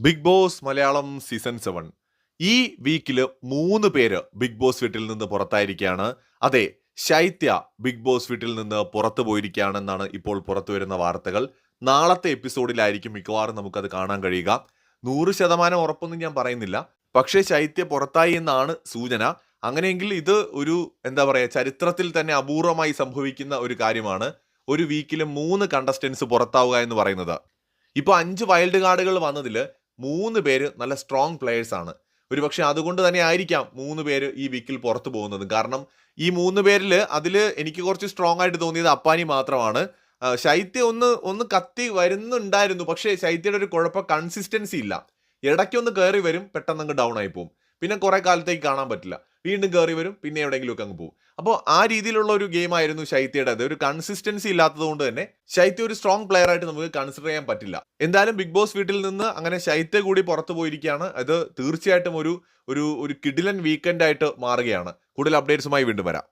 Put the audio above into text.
Big Boss Malayalam season seven ഈ വീക്കിൽ മൂന്ന് പേര് ബിഗ് ബോസ് വീട്ടിൽ നിന്ന് പുറത്തായിരിക്കുകയാണ് അതെ ശൈത്യ ബിഗ് ബോസ് വീട്ടിൽ നിന്ന് പുറത്തു പോയിരിക്കുകയാണെന്നാണ് ഇപ്പോൾ പുറത്തു വരുന്ന വാർത്തകൾ. നാളത്തെ എപ്പിസോഡിലായിരിക്കും മിക്കവാറും നമുക്കത് കാണാൻ കഴിയുക. നൂറ് ശതമാനം ഉറപ്പൊന്നും ഞാൻ പറയുന്നില്ല. പക്ഷേ ശൈത്യ പുറത്തായി എന്നാണ് സൂചന. അങ്ങനെയെങ്കിൽ ഇത് ഒരു എന്താ പറയുക ചരിത്രത്തിൽ തന്നെ അപൂർവമായി സംഭവിക്കുന്ന ഒരു കാര്യമാണ്. ഒരു വീക്കിൽ മൂന്ന് കണ്ടസ്റ്റൻസ് പുറത്താവുക എന്ന് പറയുന്നത്. ഇപ്പോൾ അഞ്ച് വൈൽഡ് കാർഡുകൾ വന്നതിൽ മൂന്ന് പേര് നല്ല സ്ട്രോങ് പ്ലെയേഴ്സ് ആണ്. ഒരുപക്ഷെ അതുകൊണ്ട് തന്നെ ആയിരിക്കാം മൂന്ന് പേര് ഈ വീക്കിൽ പുറത്തു പോകുന്നത്. കാരണം ഈ മൂന്ന് പേരിൽ അതിൽ എനിക്ക് കുറച്ച് സ്ട്രോങ് ആയിട്ട് തോന്നിയത് അപ്പാനി മാത്രമാണ്. ശൈത്യ ഒന്ന് ഒന്ന് കത്തി വരുന്നുണ്ടായിരുന്നു. പക്ഷേ ശൈത്യയുടെ ഒരു കുഴപ്പ കൺസിസ്റ്റൻസി ഇല്ല. ഇടയ്ക്കൊന്ന് കയറി വരും പെട്ടെന്ന് അങ്ങ് ഡൗൺ ആയി പോകും പിന്നെ കുറേ കാലത്തേക്ക് കാണാൻ പറ്റില്ല. വീണ്ടും കയറി വരും പിന്നെ എവിടെയെങ്കിലുമൊക്കെ അങ്ങ് പോകും. അപ്പോൾ ആ രീതിയിലുള്ള ഒരു ഗെയിം ആയിരുന്നു ശൈത്യയുടെ അത്. ഒരു കൺസിസ്റ്റൻസി ഇല്ലാത്തതുകൊണ്ട് തന്നെ ശൈത്യ ഒരു സ്ട്രോങ് പ്ലെയർ ആയിട്ട് നമുക്ക് കൺസിഡർ ചെയ്യാൻ പറ്റില്ല. എന്തായാലും ബിഗ് ബോസ് വീട്ടിൽ നിന്ന് അങ്ങനെ ശൈത്യ കൂടി പുറത്തു പോയിരിക്കുകയാണ്. അത് തീർച്ചയായിട്ടും ഒരു ഒരു ഒരു കിഡിലൻ വീക്കെൻഡ് ആയിട്ട് മാറുകയാണ്. കൂടുതൽ അപ്ഡേറ്റ്സുമായി വീണ്ടും വരാം.